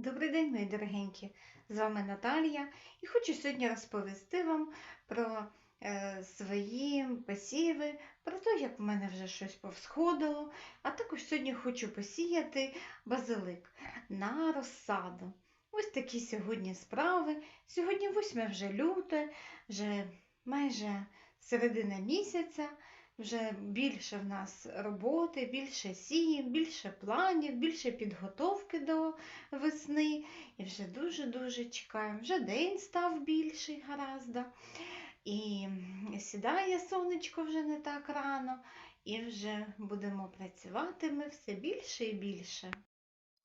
Добрий день, мої дорогенькі! З вами Наталія і хочу сьогодні розповісти вам про е, свої посіви, про те, як в мене вже щось повсходило. А також сьогодні хочу посіяти базилик на розсаду. Ось такі сьогодні справи. Сьогодні 8 вже люте, вже майже середина місяця. Вже більше в нас роботи, більше сіїв, більше планів, більше підготовки до весни. І вже дуже-дуже чекаємо. Вже день став більший гаразда. І сідає сонечко вже не так рано, і вже будемо працювати ми все більше і більше.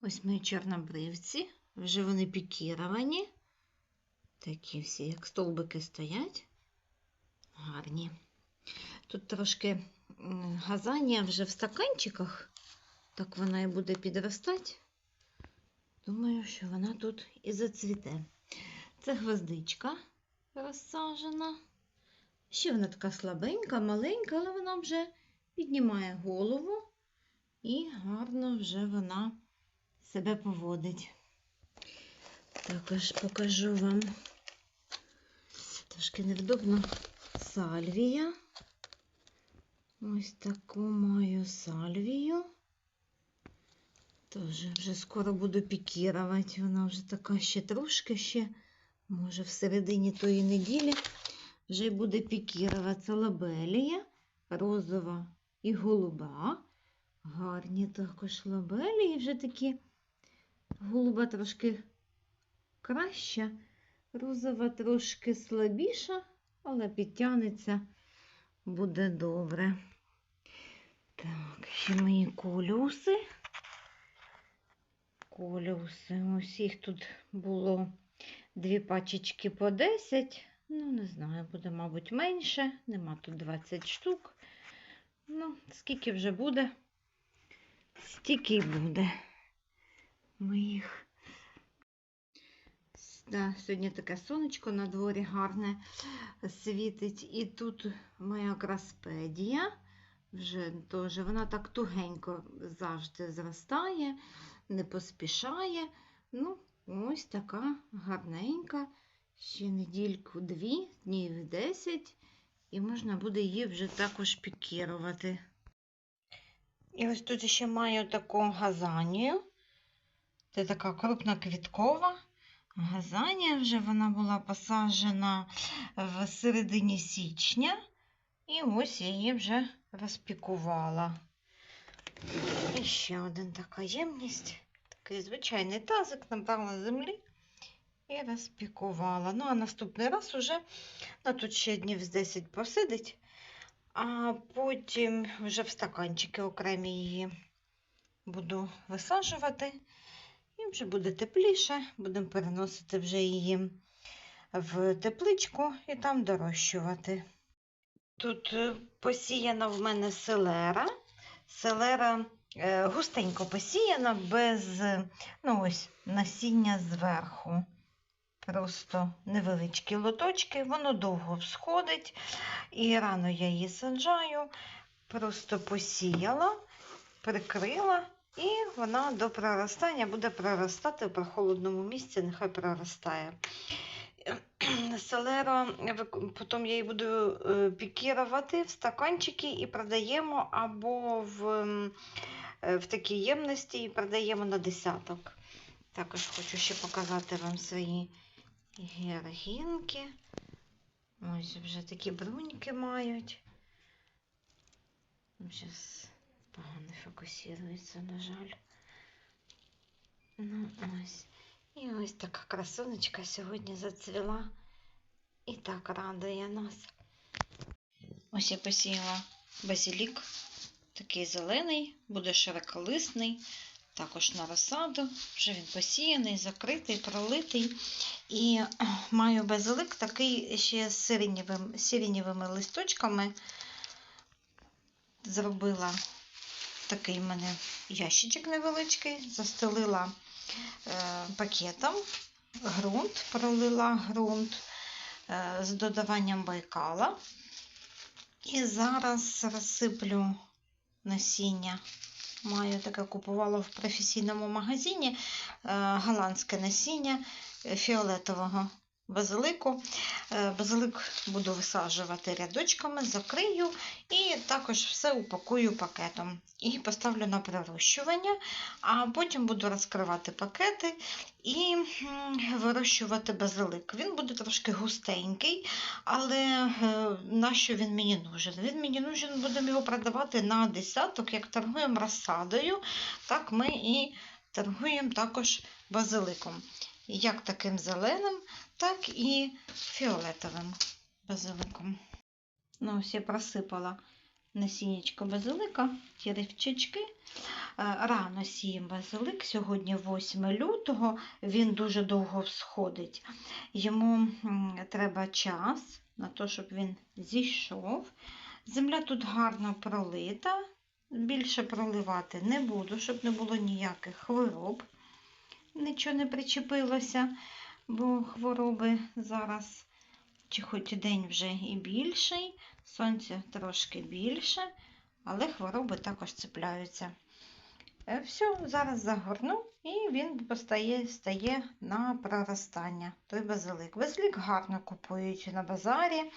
Ось мої чорнобривці, вже вони пікіровані. Такі всі, як стовбики стоять. Гарні. Тут трошки м, газанія вже в стаканчиках, так вона і буде підростати. Думаю, що вона тут і зацвіте. Це гвоздичка розсажена. Ще вона така слабенька, маленька, але вона вже піднімає голову і гарно вже вона себе поводить. Також покажу вам трошки невдобно сальвія. Ось таку маю сальвію. Тоже вже скоро буду пікірувати. Вона вже така ще трошки ще, може, в середині тої неділі вже буде пікіруватися лабелія, розова і голуба. Гарні також лабелії, вже такі голуба трошки краща, розова трошки слабіша, але підтягнеться, буде добре. Так, ще мої колюси. Колюси. Їх тут було дві пачечки по 10. Ну, не знаю, буде, мабуть, менше. Нема тут 20 штук. Ну, скільки вже буде, стільки й буде моїх. Да, сьогодні таке сонечко на дворі гарне світить. І тут моя краспедія. Вже теж вона так тугенько завжди зростає, не поспішає. Ну, ось така гарненька. Ще недільку-дві, днів 10, і можна буде її вже також пікірувати. І ось тут ще маю таку газанію. Це така крупна квіткова. Газанія вже вона була посаджена в середині січня. І ось її вже розпікувала. І ще один така ємність. Такий звичайний тазик, набрала землі і розпікувала. Ну, а наступний раз уже, ну тут ще днів з 10 посидить, а потім вже в стаканчики окремі її буду висаджувати. І вже буде тепліше, будемо переносити вже її в тепличку і там дорощувати. Тут е, посіяна в мене селера. Селера е, густенько посіяна, без ну ось, насіння зверху. Просто невеличкі лоточки, воно довго всходить. І рано я її саджаю, просто посіяла, прикрила, і вона до проростання буде проростати в прохолодному місці, нехай проростає селера, потім я її буду е, пікірувати в стаканчики і продаємо або в е, в такій ємності і продаємо на десяток. Також хочу ще показати вам свої георгінки. Ось вже такі бруньки мають. Зараз погано фокусується, на жаль. Ну, ось. І ось така красунечка сьогодні зацвіла і так радує нас. Ось я посіяла базилік, такий зелений, буде широколисний, також на розсаду. Вже він посіяний, закритий, пролитий. І маю базилик такий ще з сиренєвим, сиренєвими листочками. Зробила такий в мене ящичок невеличкий, застелила. Е, пакетом ґрунт, пролила ґрунт е, з додаванням байкала. І зараз розсиплю насіння Маю таке купувала в професійному магазині е, голландське насіння фіолетового базилику. Е, Базилик буду висаджувати рядочками, закрию і також все упакую пакетом. І поставлю на пророщування, а потім буду розкривати пакети і вирощувати базилик. Він буде трошки густенький, але е, нащо він мені нужен? Він мені нужен, будемо його продавати на десяток, як торгуємо розсадою, так ми і торгуємо також базиликом. Як таким зеленим, так і фіолетовим базиликом. Ну, ось я просипала насіннячко базилика, ті рівчачки. Е, Рано сіємо базилик, сьогодні 8 лютого, він дуже довго всходить. Йому треба час на те, щоб він зійшов. Земля тут гарно пролита, більше проливати не буду, щоб не було ніяких хвороб. Нічого не причепилося, бо хвороби зараз, чи хоч день вже і більший, сонця трошки більше, але хвороби також цепляються. Е, Все, зараз загорну і він постає, стає на проростання. Той базилик. Базилик гарно купують на базарі,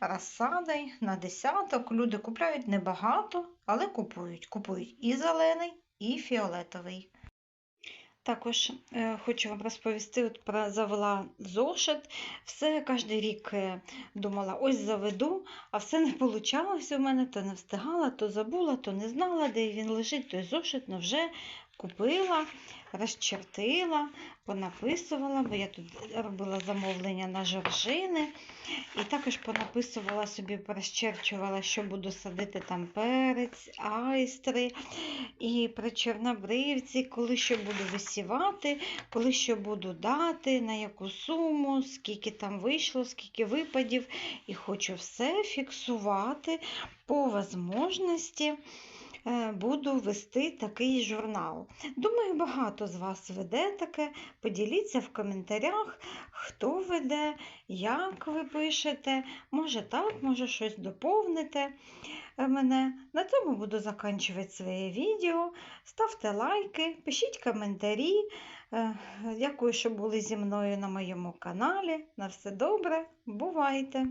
розсадой на десяток. Люди купляють небагато, але купують. Купують і зелений, і фіолетовий. Також е, хочу вам розповісти, от про завела зошит. Все кожен рік е, думала, ось заведу, а все не вийшло у мене, то не встигала, то забула, то не знала, де він лежить, той зошит, але вже купила, розчертила, понаписувала, бо я тут робила замовлення на жоржини. І також понаписувала собі, розчерчувала, що буду садити там перець, айстри. І при чорнобривці, коли що буду висівати, коли що буду дати, на яку суму, скільки там вийшло, скільки випадів. І хочу все фіксувати по можливості. Е, Буду вести такий журнал. Думаю, багато з вас веде таке. Поділіться в коментарях, хто веде, як ви пишете. Може так, може щось доповните е, мене. На цьому буду закінчувати своє відео. Ставте лайки, пишіть коментарі. Е, Дякую, що були зі мною на моєму каналі. На все добре, бувайте!